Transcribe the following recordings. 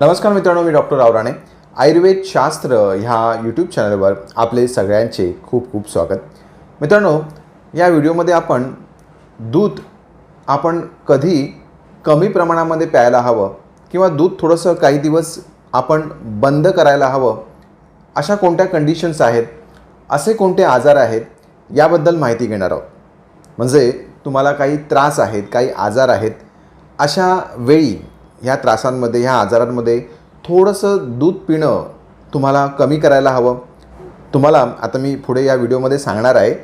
नमस्कार मित्रांनो मी डॉक्टर रावराणे. आयुर्वेद शास्त्र ह्या यूट्यूब चॅनलवर आपले सगळ्यांचे खूप खूप स्वागत. मित्रांनो या व्हिडिओमध्ये आपण दूध आपण कधी कमी प्रमाणामध्ये प्यायला हवं किंवा दूध थोडंसं काही दिवस आपण बंद करायला हवं अशा कोणत्या कंडिशन्स आहेत असे कोणते आजार आहेत याबद्दल माहिती घेणार आहोत. म्हणजे तुम्हाला काही त्रास आहेत काही आजार आहेत अशा वेळी ह्या त्रासांमध्ये ह्या आजारांमध्ये थोडंसं दूध पिणं तुम्हाला कमी करायला हवं. तुम्हाला आता मी पुढे या व्हिडिओमध्ये सांगणार आहे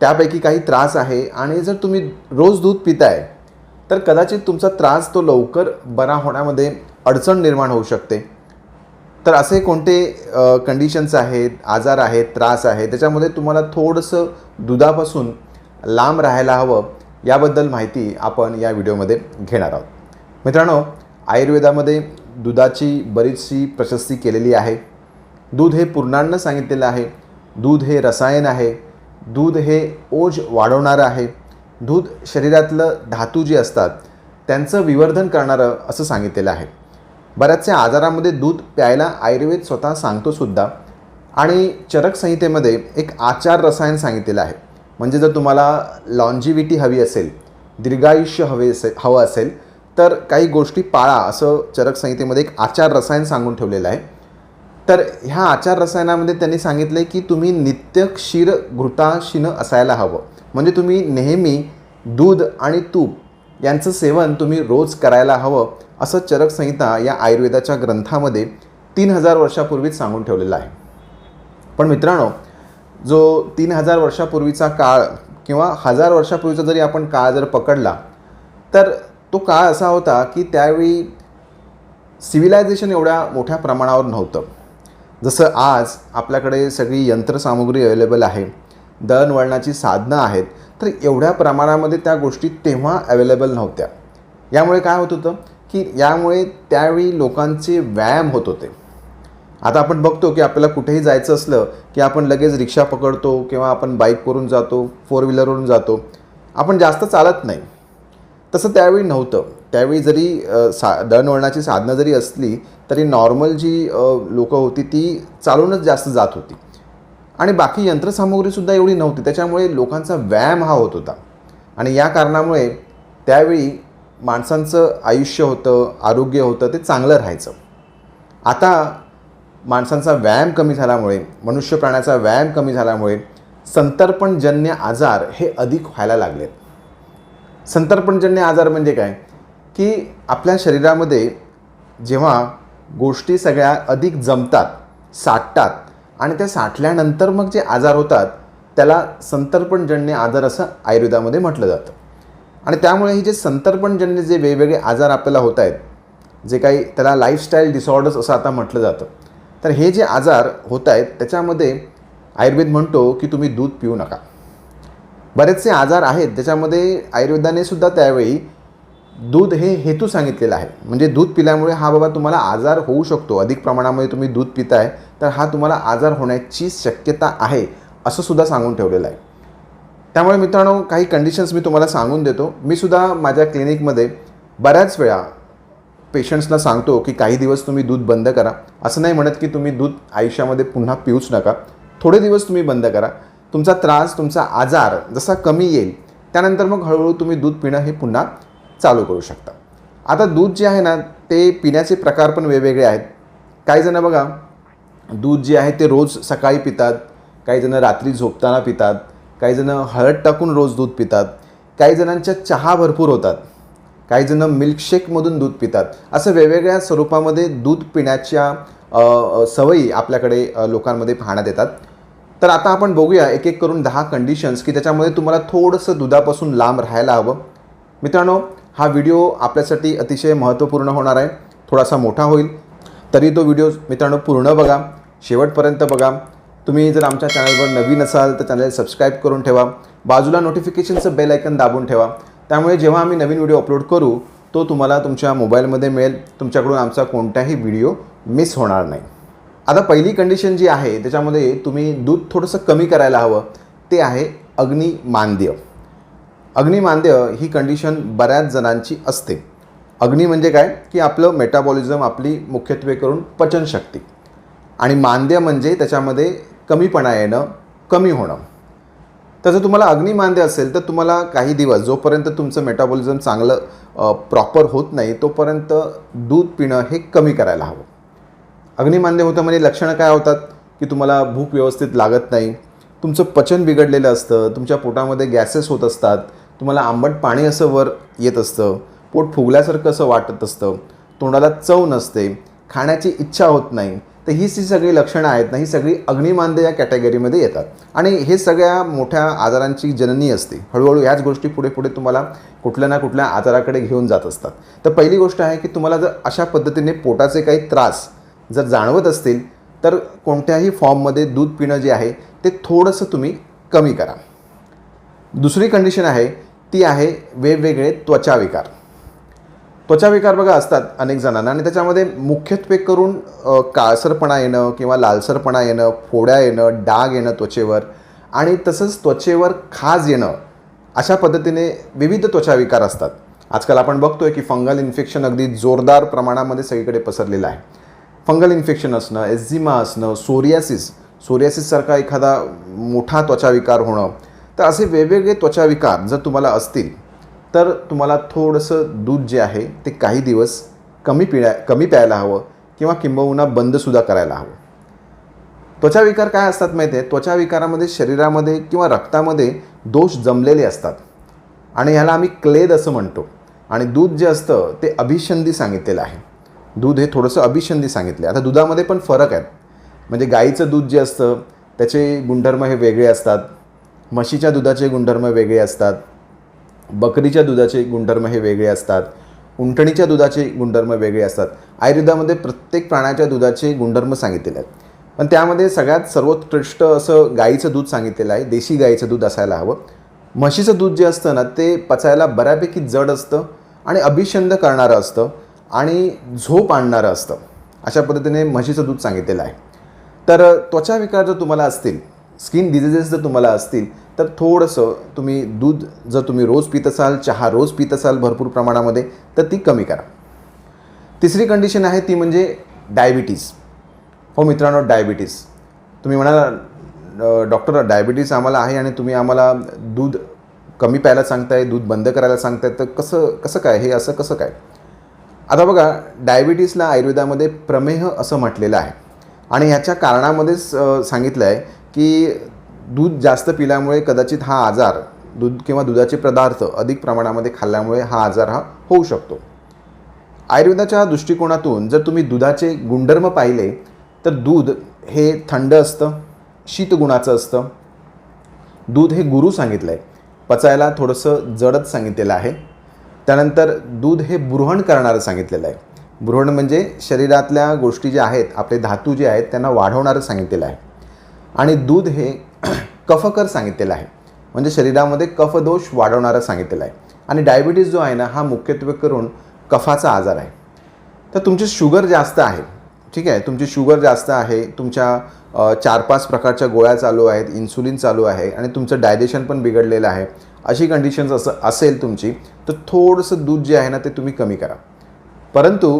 त्यापैकी काही त्रास आहे आणि जर तुम्ही रोज दूध पिताय तर कदाचित तुमचा त्रास तो लवकर बरा होण्यामध्ये अडचण निर्माण होऊ शकते. तर असे कोणते कंडिशन्स आहेत आजार आहेत त्रास आहे त्याच्यामध्ये तुम्हाला थोडंसं दुधापासून लांब राहायला हवं याबद्दल माहिती आपण या व्हिडिओमध्ये घेणार आहोत. मित्रांनो आयुर्वेदामध्ये दुधाची बरीचशी प्रशस्ती केलेली आहे. दूध हे पूर्णांना सांगितलेलं आहे. दूध हे रसायन आहे. दूध हे ओज वाढवणारं आहे. दूध शरीरातलं धातू जे असतात त्यांचं विवर्धन करणारं असं सांगितलेलं आहे. बऱ्याचशा आजारामध्ये दूध प्यायला आयुर्वेद स्वतः सांगतो सुद्धा. आणि चरक संहितेमध्ये एक आचार रसायन सांगितलेलं आहे. म्हणजे जर तुम्हाला लॉन्जिव्हिटी हवी असेल दीर्घायुष्य हवे असेल हवं असेल तर काही गोष्टी पाळा असं चरक संहितेमध्ये एक आचार रसायन सांगून ठेवलेलं आहे. तर ह्या आचार रसायनामध्ये त्यांनी सांगितलं आहे की तुम्ही नित्य क्षीर घृताशीनं असायला हवं. म्हणजे तुम्ही नेहमी दूध आणि तूप यांचं सेवन तुम्ही रोज करायला हवं असं चरक संहिता या आयुर्वेदाच्या ग्रंथामध्ये तीन हजार वर्षापूर्वीच सांगून ठेवलेलं आहे. पण मित्रांनो जो तीन हजार वर्षापूर्वीचा काळ किंवा हजार वर्षापूर्वीचा जरी आपण काळ जर पकडला तर तो काळ असा होता की त्यावेळी सिव्हिलायझेशन एवढ्या मोठ्या प्रमाणावर नव्हतं. जसं आज आपल्याकडे सगळी यंत्रसामुग्री अवेलेबल आहे दळणवळणाची साधनं आहेत तर एवढ्या प्रमाणामध्ये त्या गोष्टी तेव्हा अवेलेबल नव्हत्या. यामुळे काय होत होतं की यामुळे त्यावेळी लोकांचे व्यायाम होत होते. आता आपण बघतो की आपल्याला कुठेही जायचं असलं की आपण लगेच रिक्षा पकडतो किंवा आपण बाईकवरून जातो फोर व्हीलरवरून जातो आपण जास्त चालत नाही. तसं त्यावेळी नव्हतं. त्यावेळी जरी सा दळणवळणाची साधनं जरी असली तरी नॉर्मल जी लोकं होती ती चालूनच जास्त जात होती. आणि बाकी यंत्रसामुग्रीसुद्धा एवढी नव्हती. त्याच्यामुळे लोकांचा व्यायाम हा होत होता. आणि या कारणामुळे त्यावेळी माणसांचं आयुष्य होतं आरोग्य होतं ते चांगलं राहायचं. आता माणसांचा व्यायाम कमी झाल्यामुळे मनुष्य प्राण्याचा व्यायाम कमी झाल्यामुळे संतर्पणजन्य आजार हे अधिक व्हायला लागलेत. संतर्पणजन्य आजार म्हणजे काय? की आपल्या शरीरामध्ये जेव्हा गोष्टी सगळ्या अधिक जमतात साठतात आणि त्या साठल्यानंतर मग जे आजार होतात त्याला संतर्पणजन्य आजार असं आयुर्वेदामध्ये म्हटलं जातं. आणि त्यामुळे हे जे संतर्पणजन्य जे वेगवेगळे आजार आपल्याला होत आहेत जे काही त्याला लाईफस्टाईल डिसऑर्डर्स असं आता म्हटलं जातं तर हे जे आजार होत आहेत त्याच्यामध्ये आयुर्वेद म्हणतो की तुम्ही दूध पिऊ नका. बरेचसे आजार आहेत ज्याच्यामध्ये आयुर्वेदाने सुद्धा त्यावेळी दूध हे हेतू सांगितलेला आहे. म्हणजे दूध पिल्यामुळे हा बाबा तुम्हाला आजार होऊ शकतो. अधिक प्रमाणामध्ये तुम्ही दूध पिताय तर हा तुम्हाला आजार होण्याची शक्यता आहे असं सुद्धा सांगून ठेवलेलं आहे. त्यामुळे मित्रांनो काही कंडिशन्स मी तुम्हाला सांगून देतो. मी सुद्धा माझ्या क्लिनिकमध्ये बऱ्याच वेळा पेशंट्सना सांगतो की काही दिवस तुम्ही दूध बंद करा. असं नाही म्हणत की तुम्ही दूध आयुष्यामध्ये पुन्हा पिऊच नका. थोडे दिवस तुम्ही बंद करा. तुमचा त्रास तुमचा आजार जसा कमी येईल त्यानंतर मग हळूहळू तुम्ही दूध पिणं हे पुन्हा चालू करू शकता. आता दूध जे आहे ना ते पिण्याचे प्रकार पण वेगवेगळे आहेत. काही जणं बघा दूध जे आहे ते रोज सकाळी पितात काही जणं रात्री झोपताना पितात काही जणं हळद टाकून रोज दूध पितात काही जणांच्या चहा भरपूर होतात काही जणं मिल्कशेकमधून दूध पितात. असं वेगवेगळ्या स्वरूपामध्ये दूध पिण्याच्या सवयी आपल्याकडे लोकांमध्ये पाहण्यात येतात. तर आता आपण बघूया एक एक करून दहा कंडिशन्स की त्याच्यामध्ये तुम्हाला थोडंसं दुधापासून लांब राहायला हवं. मित्रांनो हा व्हिडिओ आपल्यासाठी अतिशय महत्त्वपूर्ण होणार आहे. थोडासा मोठा होईल. तरी तो व्हिडिओ मित्रांनो पूर्ण बघा. शेवटपर्यंत बघा. तुम्ही जर आमच्या चॅनलवर नवीन असाल तर चॅनल सबस्क्राईब करून ठेवा. बाजूला नोटिफिकेशनचं बेल आयकन दाबून ठेवा. त्यामुळे जेव्हा आम्ही नवीन व्हिडिओ अपलोड करू तो तुम्हाला तुमच्या मोबाईलमध्ये मिळेल. तुमच्याकडून आमचा कोणताही व्हिडिओ मिस होणार नाही. आता पहिली कंडिशन जी आहे त्याच्यामध्ये तुम्ही दूध थोडंसं कमी करायला हवं. ते आहे अग्निमांद्य अग्निमांद्य ही कंडिशन बऱ्याच जणांची असते. अग्नी म्हणजे काय? की आपलं मेटाबॉलिझम आपली मुख्यत्वे करून पचनशक्ती. आणि मांद्य म्हणजे त्याच्यामध्ये कमीपणा येणं कमी होणं. तर जर तुम्हाला अग्निमांद्य असेल तर तुम्हाला काही दिवस जोपर्यंत तुमचं मेटाबॉलिझम चांगलं प्रॉपर होत नाही तोपर्यंत दूध पिणं हे कमी करायला हवं. अग्निमान्य होतं म्हणजे लक्षणं काय होतात? की तुम्हाला भूक व्यवस्थित लागत नाही तुमचं पचन बिघडलेलं असतं तुमच्या पोटामध्ये गॅसेस होत असतात तुम्हाला आंबट पाणी असं वर येत असतं पोट फुगल्यासारखं असं वाटत असतं तोंडाला चव नसते खाण्याची इच्छा होत नाही तर ही जी सगळी लक्षणं आहेत ना ही सगळी अग्निमांद्य या कॅटेगरीमध्ये येतात. आणि हे सगळ्या मोठ्या आजारांची जननी असते. हळूहळू ह्याच गोष्टी पुढे पुढे तुम्हाला कुठल्या ना कुठल्या आजाराकडे घेऊन जात असतात. तर पहिली गोष्ट आहे की तुम्हाला जर अशा पद्धतीने पोटाचे काही त्रास जर जाणवत असतील तर कोणत्याही फॉर्ममध्ये दूध पिणं जे आहे ते थोडंसं तुम्ही कमी करा. दुसरी कंडिशन आहे ती आहे वेगवेगळे त्वचा विकार त्वचा विकार बघा असतात अनेक जणांना आणि त्याच्यामध्ये मुख्यत्वे करून काळसरपणा येणं किंवा लालसरपणा येणं फोड्या येणं डाग येणं त्वचेवर आणि तसंच त्वचेवर खाज येणं अशा पद्धतीने विविध त्वचा विकार असतात. आजकाल आपण बघतोय की फंगल इन्फेक्शन अगदी जोरदार प्रमाणामध्ये सगळीकडे पसरलेलं आहे. फंगल इन्फेक्शन असणं एस्झिमा असणं सोरियासिस सोरियासिससारखा एखादा मोठा त्वचाविकार होणं तर असे वेगवेगळे त्वचाविकार जर तुम्हाला असतील तर तुम्हाला थोडंसं दूध जे आहे ते काही दिवस कमी पिण्या कमी प्यायला हवं किंवा किंबहुना बंदसुद्धा करायला हवं. त्वचा विकार काय असतात माहिती आहे? त्वचा विकारामध्ये शरीरामध्ये किंवा रक्तामध्ये दोष जमलेले असतात. आणि ह्याला आम्ही क्लेद असं म्हणतो. आणि दूध जे असतं ते अभिषंदी सांगितलेलं आहे. दूध हे थोडंसं अभिछंदी सांगितलं आता दुधामध्ये पण फरक आहेत म्हणजे गाईचं दूध जे असतं त्याचे गुणधर्म हे वेगळे असतात. म्हशीच्या दुधाचे गुणधर्म वेगळे असतात. बकरीच्या दुधाचे गुणधर्म हे वेगळे असतात. उंटणीच्या दुधाचे गुणधर्म वेगळे असतात. आयुर्वेदामध्ये प्रत्येक प्राण्याच्या दुधाचे गुणधर्म सांगितलेले आहेत. पण त्यामध्ये सगळ्यात सर्वोत्कृष्ट असं गाईचं दूध सांगितलेलं आहे देशी गाईचं दूध असायला हवं. म्हशीचं दूध जे असतं ना ते पचायला बऱ्यापैकी जड असतं आणि अभिषंद करणारं असतं. आणि झोप आणणारं असतं. अशा पद्धतीने म्हशीचं दूध सांगितलेलं आहे. तर त्वचा विकार जर तुम्हाला असतील स्किन डिझिजेस जर तुम्हाला असतील तर थोडंसं तुम्ही दूध जर तुम्ही रोज पित असाल चहा रोज पित असाल भरपूर प्रमाणामध्ये तर ती कमी करा. तिसरी कंडिशन आहे ती म्हणजे डायबिटीज. हो मित्रांनो डायबिटीज. तुम्ही म्हणाल डॉक्टर डायबिटीज आम्हाला आहे आणि तुम्ही आम्हाला दूध कमी प्यायला सांगताय दूध बंद करायला सांगताय तर कसं कसं काय हे असं कसं काय? आता बघा डायबिटीसला आयुर्वेदामध्ये प्रमेह असं म्हटलेलं आहे. आणि ह्याच्या कारणामध्येच सांगितलं आहे की दूध जास्त पिल्यामुळे कदाचित हा आजार दूध किंवा दुधाचे पदार्थ अधिक प्रमाणामध्ये खाल्ल्यामुळे हा आजार हा होऊ शकतो. आयुर्वेदाच्या दृष्टिकोनातून जर तुम्ही दुधाचे गुणधर्म पाहिले तर दूध हे थंड असतं शीतगुणाचं असतं. दूध हे गुरु सांगितलं आहे पचायला थोडंसं जडच सांगितलेलं आहे. त्यानंतर दूध हे बुरहण करणारं सांगितलेलं आहे. बुरहण म्हणजे शरीरातल्या गोष्टी ज्या आहेत आपले धातू जे आहेत त्यांना वाढवणारं सांगितलेलं आहे. आणि दूध हे कफकर सांगितलेलं आहे. म्हणजे शरीरामध्ये कफदोष वाढवणारं सांगितलेलं आहे. आणि डायबिटीज जो आहे ना हा मुख्यत्वे करून कफाचा आजार आहे. तर तुमची शुगर जास्त आहे. ठीक आहे? तुमची शुगर जास्त आहे तुमच्या चार पाच प्रकारच्या गोळ्या चालू आहेत इन्सुलिन चालू आहे आणि तुमचं डायजेशन पण बिघडलेलं आहे. अशी कंडिशन्स असं असेल तुमची तर थोडंसं दूध जे आहे ना ते तुम्ही कमी करा. परंतु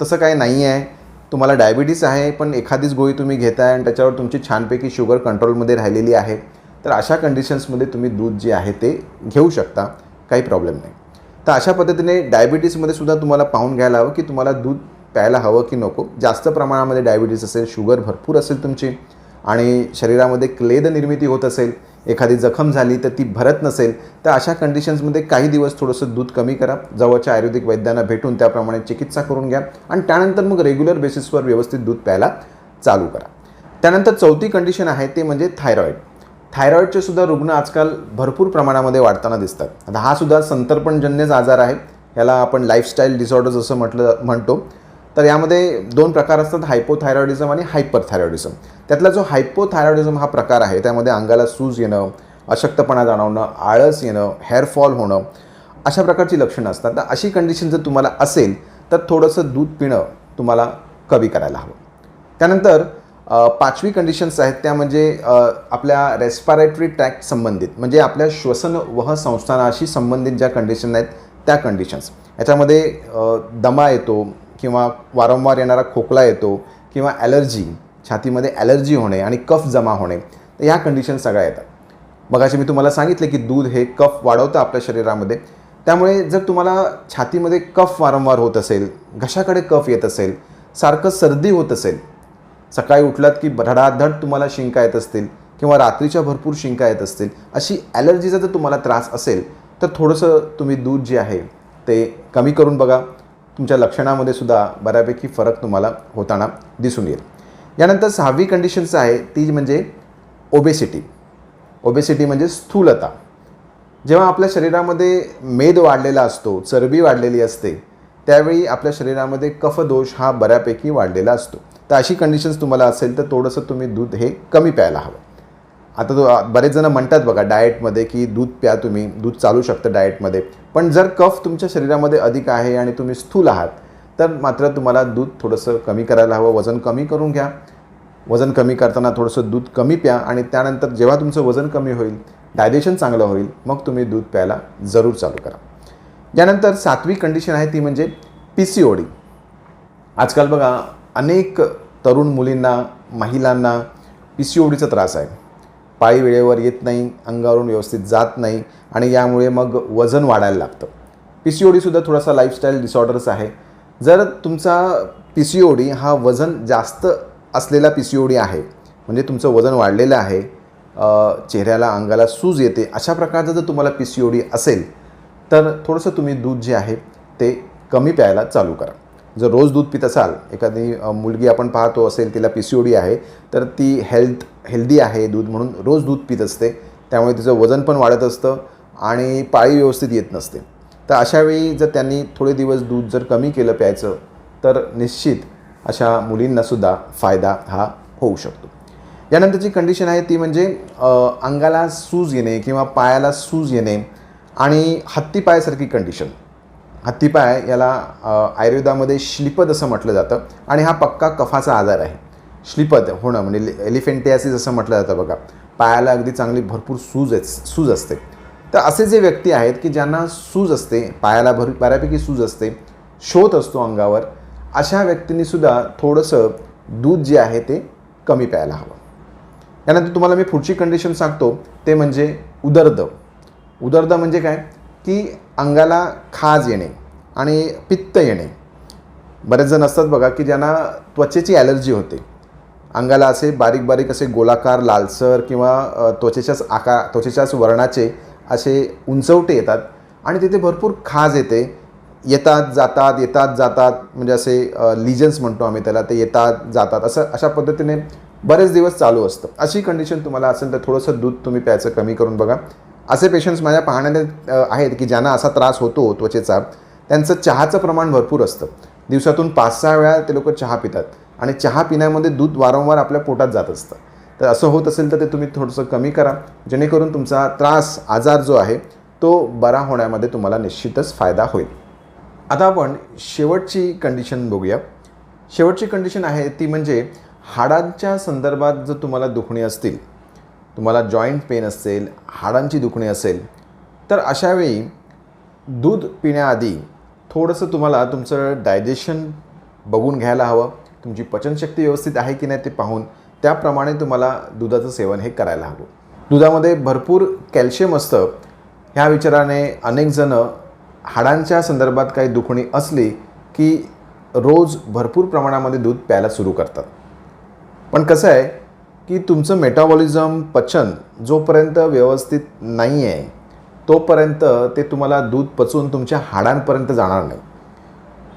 तसं काही नाही आहे तुम्हाला डायबिटीस आहे पण एखादीच गोळी तुम्ही घेताय आणि त्याच्यावर तुमची छानपैकी शुगर कंट्रोलमध्ये राहिलेली आहे तर अशा कंडिशन्समध्ये तुम्ही दूध जे आहे ते घेऊ शकता. काही प्रॉब्लेम नाही. तर अशा पद्धतीने डायबिटीसमध्ये सुद्धा तुम्हाला पाहून घ्यायला हवं की तुम्हाला दूध प्यायला हवं की नको. जास्त प्रमाणामध्ये डायबिटीस असेल शुगर भरपूर असेल तुमची आणि शरीरामध्ये क्लेद निर्मिती होत असेल एखादी जखम झाली तर ती भरत नसेल तर अशा कंडिशन्समध्ये काही दिवस थोडंसं दूध कमी करा. जवळच्या आयुर्वेदिक वैद्यांना भेटून त्याप्रमाणे चिकित्सा करून घ्या आणि त्यानंतर मग रेग्युलर बेसिसवर व्यवस्थित दूध प्यायला चालू करा. त्यानंतर चौथी कंडिशन आहे ते म्हणजे थायरॉईड थायरॉईडचे सुद्धा रुग्ण आजकाल भरपूर प्रमाणामध्ये वाढताना दिसतात. आता हा सुद्धा संतर्पणजन्यच आजार आहे. याला आपण लाईफस्टाईल डिसऑर्डर्स असं म्हटलं म्हणतो. तर यामध्ये दोन प्रकार असतात हायपोथायरॉइडिझम आणि हायपरथायरॉइडिझम त्यातला जो हायपोथायरॉइडिझम हा प्रकार आहे त्यामध्ये अंगाला सूज येणं अशक्तपणा जाणवणं आळस येणं हेअरफॉल होणं अशा प्रकारची लक्षणं असतात. तर अशी कंडिशन जर तुम्हाला असेल तर थोडंसं दूध पिणं तुम्हाला कमी करायला हवं. त्यानंतर पाचवी कंडिशन्स आहेत त्या म्हणजे आपल्या रेस्पायरेटरी ट्रॅक्ट संबंधित. म्हणजे आपल्या श्वसन वह संस्थानाशी संबंधित ज्या कंडिशन आहेत त्या कंडिशन्स याच्यामध्ये दमा येतो किंवा वारंवार येणारा खोकला येतो किंवा ॲलर्जी छातीमध्ये ॲलर्जी होणे आणि कफ जमा होणे तर ह्या कंडिशन सगळ्या येतात. मगाशी मी तुम्हाला सांगितले की दूध हे कफ वाढवतं आपल्या शरीरामध्ये. त्यामुळे जर तुम्हाला छातीमध्ये कफ वारंवार होत असेल घशाकडे कफ येत असेल सारखं सर्दी होत असेल सकाळी उठलात की धडाधड तुम्हाला शिंका येत असतील किंवा रात्रीच्या भरपूर शिंका येत असतील अशी ॲलर्जीचा जर तुम्हाला त्रास असेल तर थोडंसं तुम्ही दूध जे आहे ते कमी करून बघा. तुमच्या लक्षणामध्ये सुद्धा बऱ्यापैकी फरक तुम्हाला होताना दिसून येईल. यानंतर सहावी कंडिशन्स आहे ती म्हणजे ओबेसिटी ओबेसिटी म्हणजे स्थूलता. जेव्हा आपल्या शरीरामध्ये मेद वाढलेला असतो चरबी वाढलेली असते त्यावेळी आपल्या शरीरामध्ये कफदोष हा बऱ्यापैकी वाढलेला असतो. तर अशी कंडिशन्स तुम्हाला असेल तर थोडंसं तुम्ही दूध हे कमी प्यायला हवं. आता तो बरेच जण म्हणतात बघा डाएटमध्ये की दूध प्या तुम्ही दूध चालू शकतं डाएटमध्ये पण जर कफ तुमच्या शरीरामध्ये अधिक आहे आणि तुम्ही स्थूल आहात तर मात्र तुम्हाला दूध थोडंसं कमी करायला हवं वजन कमी करून घ्या. वजन कमी करताना थोडंसं दूध कमी प्या आणि त्यानंतर जेव्हा तुमचं वजन कमी होईल डायजेशन चांगलं होईल मग तुम्ही दूध प्यायला जरूर चालू करा. यानंतर सातवी कंडिशन आहे ती म्हणजे पी सी ओ डी आजकाल बघा अनेक तरुण मुलींना महिलांना पी सी ओ डीचा त्रास आहे. पाळी वेळेवर येत नाही अंगावरून व्यवस्थित जात नाही आणि यामुळे मग वजन वाढायला लागतं. पी सी ओ डीसुद्धा थोडासा लाईफस्टाईल डिसऑर्डर्स आहे. जर तुमचा पी सी ओ डी हा वजन जास्त असलेला पी सी ओ डी आहे म्हणजे तुमचं वजन वाढलेलं आहे चेहऱ्याला अंगाला सूज येते अशा प्रकारचं जर तुम्हाला पी सी ओ डी असेल तर थोडंसं तुम्ही दूध जे आहे ते कमी प्यायला चालू करा. जर रोज दूध पित असाल एखादी मुलगी आपण पाहतो असेल तिला पी सी ओ डी आहे तर ती हेल्थ हेल्दी आहे दूध म्हणून रोज दूध पित असते. त्यामुळे तिचं वजन पण वाढत असतं आणि पाळी व्यवस्थित येत नसते. तर अशावेळी जर त्यांनी थोडे दिवस दूध जर कमी केलं प्यायचं तर निश्चित अशा मुलींनासुद्धा फायदा हा होऊ शकतो. यानंतरची कंडिशन आहे ती म्हणजे अंगाला सूज येणे किंवा पायाला सूज येणे आणि हत्तीपायासारखी कंडिशन हत्तीपाय याला आयुर्वेदामध्ये श्लिपद असं म्हटलं जातं आणि हा पक्का कफाचा आजार आहे. श्लिपद होणं म्हणजे एलिफेंटियासिस असं म्हटलं जातं बघा. पायाला अगदी चांगली भरपूर सूज आहे सूज असते. तर असे जे व्यक्ती आहेत की ज्यांना सूज असते पायाला भर बऱ्यापैकी सूज असते शोध असतो अंगावर अशा व्यक्तींनीसुद्धा थोडंसं दूध जे आहे ते कमी प्यायला हवं. यानंतर तुम्हाला मी पुढची कंडिशन सांगतो ते म्हणजे उदर्द. उदर्द म्हणजे काय? की अंगाला खाज येणे आणि पित्त येणे. बरेच जण असतात बघा की ज्यांना त्वचेची ॲलर्जी होते. अंगाला असे बारीक बारीक असे गोलाकार लालसर किंवा त्वचेच्याच आकार त्वचेच्याच वर्णाचे असे उंचवटे येतात आणि तिथे भरपूर खाज येते. येतात जातात येतात जातात म्हणजे असे लिजन्स म्हणतो आम्ही त्याला ते येतात जातात असं अशा पद्धतीने बरेच दिवस चालू असतं. अशी कंडिशन तुम्हाला असेल तर थोडंसं दूध तुम्ही प्यायचं कमी करून बघा. असे पेशंट्स माझ्या पाहण्यात आहेत की ज्यांना असा त्रास होतो त्वचेचा त्यांचं चहाचं प्रमाण भरपूर असतं. दिवसातून पाच सहा वेळा ते लोक चहा पितात आणि चहा पिण्यामध्ये दूध वारंवार आपल्या पोटात जात असतं. तर असं होत असेल तर ते तुम्ही थोडंसं कमी करा. जेणेकरून तुमचा त्रास आजार जो आहे तो बरा होण्यामध्ये तुम्हाला निश्चितच फायदा होईल. आता आपण शेवटची कंडिशन बघूया. शेवटची कंडिशन आहे ती म्हणजे हाडांच्या संदर्भात जर तुम्हाला दुखणी असतील तुम्हाला जॉईंट पेन असेल हाडांची दुखणी असेल तर अशावेळी दूध पिण्याआधी थोडंसं तुम्हाला तुमचं डायजेशन बघून घ्यायला हवं. तुमची पचनशक्ती व्यवस्थित आहे की नाही ते पाहून त्याप्रमाणे तुम्हाला दुधाचं सेवन हे करायला हवं. दुधामध्ये भरपूर कॅल्शियम असतं. ह्या विचाराने अनेकजणं हाडांच्या संदर्भात काही दुखणी असली की रोज भरपूर प्रमाणामध्ये दूध प्यायला सुरू करतात. पण कसं आहे की तुमचं मेटाबॉलिझम पचन जोपर्यंत व्यवस्थित नाही आहे तोपर्यंत ते तुम्हाला दूध पचवून तुमच्या हाडांपर्यंत जाणार नाही.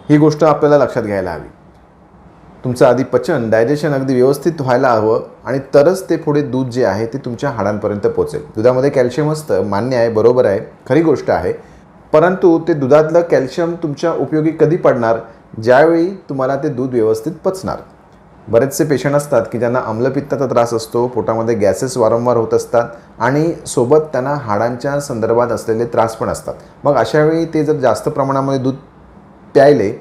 ही गोष्ट आपल्याला लक्षात घ्यायला हवी. तुमचं आधी पचन डायजेशन अगदी व्यवस्थित व्हायला हवं आणि तरच ते पुढे दूध जे आहे ते तुमच्या हाडांपर्यंत पोचेल. दुधामध्ये कॅल्शियम असतं मान्य आहे बरोबर आहे खरी गोष्ट आहे. परंतु ते दुधातलं कॅल्शियम तुमच्या उपयोगी कधी पडणार? ज्यावेळी तुम्हाला ते दूध व्यवस्थित पचणार. बरेचसे पेशंट असतात की ज्यांना आम्लपित्ताचा त्रास असतो पोटामध्ये गॅसेस वारंवार होत असतात आणि सोबत त्यांना हाडांच्या संदर्भात असलेले त्रास पण असतात. मग अशावेळी ते जर जास्त प्रमाणामध्ये दूध प्यायले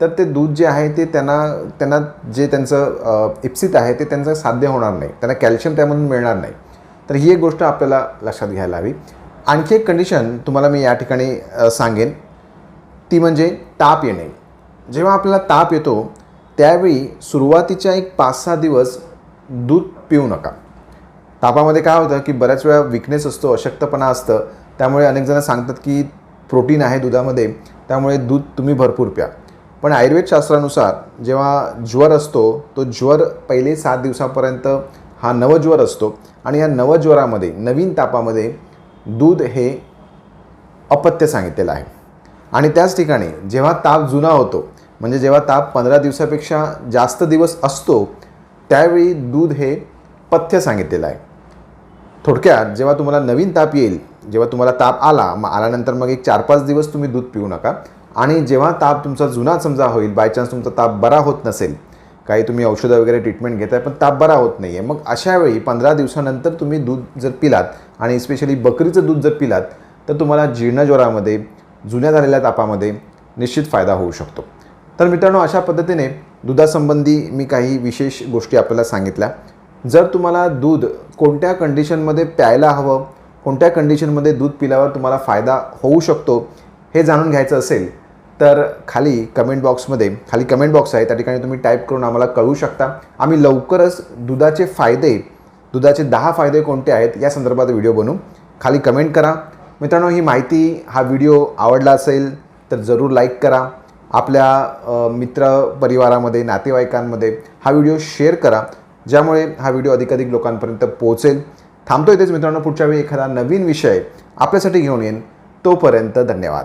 तर ते दूध जे आहे ते त्यांना त्यांना जे त्यांचं इप्सित आहे ते त्यांचं साध्य होणार नाही. त्यांना कॅल्शियम त्यामधून मिळणार नाही. तर ही एक गोष्ट आपल्याला लक्षात घ्यायला हवी. आणखी एक कंडिशन तुम्हाला मी या ठिकाणी सांगेन. ती म्हणजे ताप येणे. जेव्हा आपल्याला ताप येतो त्यावेळी सुरुवातीच्या एक पाच सहा दिवस दूध पिऊ नका. तापामध्ये काय होतं की बऱ्याच वेळा विकनेस असतो अशक्तपणा असतं. त्यामुळे अनेकजणं सांगतात की प्रोटीन आहे दुधामध्ये त्यामुळे दूध तुम्ही भरपूर प्या. पण आयुर्वेदशास्त्रानुसार जेव्हा ज्वर असतो तो ज्वर पहिले सात दिवसापर्यंत हा नवज्वर असतो आणि या नवज्वरामध्ये नवीन तापामध्ये दूध हे अपत्य सांगितलेलं आहे. आणि त्याच ठिकाणी जेव्हा ताप जुना होतो म्हणजे जेव्हा ताप पंधरा दिवसापेक्षा जास्त दिवस असतो त्यावेळी दूध हे पथ्य सांगितलेलं आहे. थोडक्यात जेव्हा तुम्हाला नवीन ताप येईल जेव्हा तुम्हाला ताप आला मग आल्यानंतर मग एक चार पाच दिवस तुम्ही दूध पिऊ नका. आणि जेव्हा ताप तुमचा जुना समजा होईल बाय चान्स तुमचा ताप बरा होत नसेल काही तुम्ही औषधं वगैरे ट्रीटमेंट घेताय पण ताप बरा होत नाही आहे मग अशावेळी पंधरा दिवसानंतर तुम्ही दूध जर पिलात आणि स्पेशली बकरीचं दूध जर पिलात तर तुम्हाला जीर्णज्वरामध्ये जुन्या झालेल्या तापामध्ये निश्चित फायदा होऊ शकतो. तर मित्रांनो अशा पद्धतीने दुधासंबंधी मी काही विशेष गोष्टी आपल्याला सांगितल्या. जर तुम्हाला दूध कोणत्या कंडिशनमध्ये प्यायला हवं कोणत्या कंडिशनमध्ये दूध पिल्यावर तुम्हाला फायदा होऊ शकतो हे जाणून घ्यायचं असेल तर खाली कमेंट बॉक्समध्ये खाली कमेंट बॉक्स आहे त्या ठिकाणी तुम्ही टाईप करून आम्हाला कळवू शकता. आम्ही लवकरच दुधाचे फायदे दुधाचे दहा फायदे कोणते आहेत या संदर्भात व्हिडिओ बनवू. खाली कमेंट करा. मित्रांनो ही माहिती हा व्हिडिओ आवडला असेल तर जरूर लाईक करा. आपल्या मित्र परिवारामध्ये नातेवाईकांमध्ये हा व्हिडिओ शेअर करा ज्यामुळे हा व्हिडिओ अधिकाधिक लोकांपर्यंत पोहोचेल. थांबतो इथेच मित्रांनो पुढच्या वेळी एखादा नवीन विषय आपल्यासाठी घेऊन येईन. तोपर्यंत धन्यवाद.